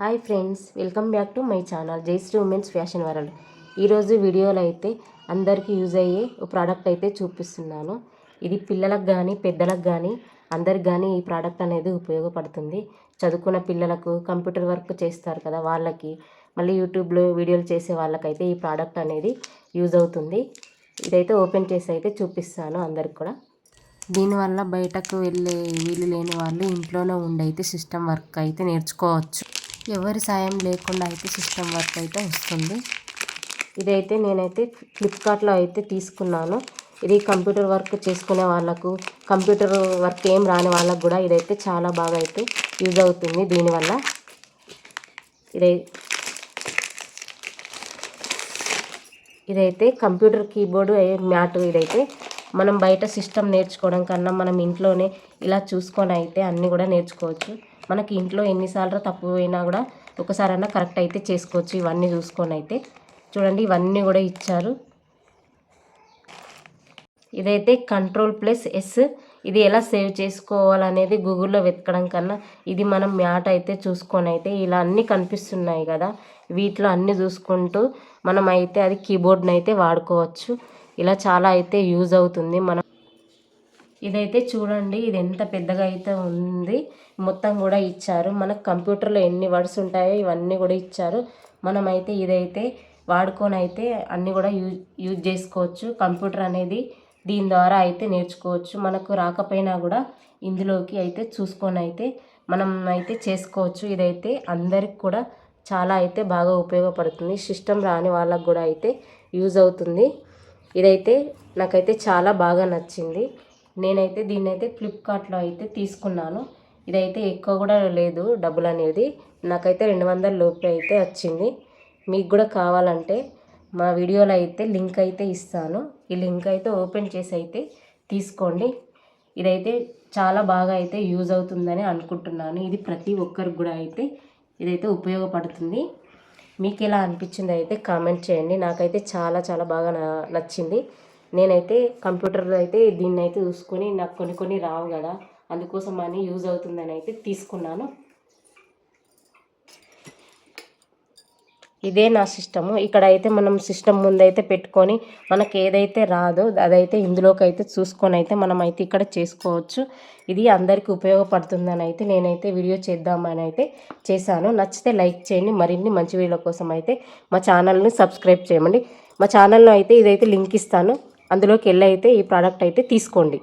Hi friends welcome back to my channel Jayashree women's fashion world. ఈరోజు వీడియోలో అయితే అందరికీ యూజ్ అయ్యే ఓ ప్రోడక్ట్ అయితే చూపిస్తున్నాను. ఇది పిల్లలకు కానీ పెద్దలకు కానీ అందరికి కానీ ఈ ప్రోడక్ట్ అనేది ఉపయోగపడుతుంది. చదువుకున్న పిల్లలకు కంప్యూటర్ వర్క్ చేస్తారు కదా వాళ్ళకి మళ్ళీ యూట్యూబ్లో వీడియోలు చేసే వాళ్ళకైతే ఈ ప్రోడక్ట్ అనేది యూజ్ అవుతుంది. ఇదైతే ఓపెన్ చేసి అయితే చూపిస్తాను అందరికి కూడా. దీనివల్ల బయటకు వెళ్ళే వీలు లేని వాళ్ళు ఇంట్లోనే ఉండి అయితే సిస్టమ్ వర్క్ అయితే నేర్చుకోవచ్చు. ఎవరి సాయం లేకుండా అయితే సిస్టమ్ వర్క్ అయితే వస్తుంది. ఇదైతే నేనైతే ఫ్లిప్కార్ట్లో అయితే తీసుకున్నాను. ఇది కంప్యూటర్ వర్క్ చేసుకునే వాళ్ళకు కంప్యూటర్ వర్క్ ఏం రాని వాళ్ళకు కూడా ఇదైతే చాలా బాగా అయితే యూజ్ అవుతుంది దీనివల్ల. ఇదై ఇదైతే కంప్యూటర్ కీబోర్డు మ్యాట్ ఇదైతే మనం బయట సిస్టమ్ నేర్చుకోవడం కన్నా మనం ఇంట్లోనే ఇలా చూసుకొని అయితే అన్నీ కూడా నేర్చుకోవచ్చు. మనకి ఇంట్లో ఎన్నిసార్లు తప్పు పోయినా కూడా ఒకసారైనా కరెక్ట్ అయితే చేసుకోవచ్చు. ఇవన్నీ చూసుకొని అయితే చూడండి ఇవన్నీ కూడా ఇచ్చారు. ఇదైతే కంట్రోల్ ప్లస్ ఎస్. ఇది ఎలా సేవ్ చేసుకోవాలనేది గూగుల్లో వెతకడం కన్నా ఇది మనం మ్యాట్ అయితే చూసుకొని అయితే ఇలా అన్నీ కనిపిస్తున్నాయి కదా వీటిలో అన్నీ చూసుకుంటూ మనం అయితే అది కీబోర్డ్ని అయితే వాడుకోవచ్చు. ఇలా చాలా అయితే యూజ్ అవుతుంది. మనం ఇదైతే చూడండి ఇది ఎంత పెద్దగా అయితే ఉంది. మొత్తం కూడా ఇచ్చారు. మనకు కంప్యూటర్లో ఎన్ని వర్డ్స్ ఉంటాయో ఇవన్నీ కూడా ఇచ్చారు. మనమైతే ఇదైతే వాడుకొని అయితే అన్నీ కూడా యూజ్ యూజ్ చేసుకోవచ్చు. కంప్యూటర్ అనేది దీని ద్వారా అయితే నేర్చుకోవచ్చు. మనకు రాకపోయినా కూడా ఇందులోకి అయితే చూసుకొని అయితే మనం అయితే చేసుకోవచ్చు. ఇదైతే అందరికి కూడా చాలా అయితే బాగా ఉపయోగపడుతుంది. సిస్టమ్ రాని వాళ్ళకు కూడా అయితే యూజ్ అవుతుంది. ఇదైతే నాకైతే చాలా బాగా నచ్చింది. నేనైతే దీన్ని అయితే ఫ్లిప్కార్ట్లో అయితే తీసుకున్నాను. ఇదైతే ఎక్కువ కూడా లేదు డబ్బులు అనేది నాకైతే రెండు వందల లోపే అయితే వచ్చింది. మీకు కూడా కావాలంటే మా వీడియోలో అయితే లింక్ అయితే ఇస్తాను. ఈ లింక్ అయితే ఓపెన్ చేసి అయితే తీసుకోండి. ఇదైతే చాలా బాగా అయితే యూజ్ అవుతుందని అనుకుంటున్నాను. ఇది ప్రతి ఒక్కరికి కూడా అయితే ఇదైతే ఉపయోగపడుతుంది. మీకు ఎలా అనిపించింది అయితే కామెంట్ చేయండి. నాకైతే చాలా చాలా బాగా నచ్చింది. నేనైతే కంప్యూటర్లో అయితే దీన్ని అయితే చూసుకొని నాకు కొన్ని కొన్ని రావు కదా అందుకోసం అని యూజ్ అవుతుందని అయితే తీసుకున్నాను. ఇదే నా సిస్టము. ఇక్కడ అయితే మనం సిస్టమ్ ముందైతే పెట్టుకొని మనకు ఏదైతే రాదో అదైతే ఇందులోకి అయితే చూసుకొని అయితే మనం అయితే ఇక్కడ చేసుకోవచ్చు. ఇది అందరికీ ఉపయోగపడుతుందని అయితే నేనైతే వీడియో చేద్దామని అయితే చేశాను. నచ్చితే లైక్ చేయండి మరిన్ని మంచి వీడియోల కోసం అయితే మా ఛానల్ని సబ్స్క్రైబ్ చేయమండి. మా ఛానల్లో అయితే ఇదైతే లింక్ ఇస్తాను. అందులోకి వెళ్ళి అయితే ఈ ప్రోడక్ట్ అయితే తీసుకోండి.